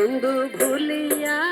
বন্ধু ভুলিয়া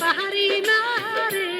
পারি না রে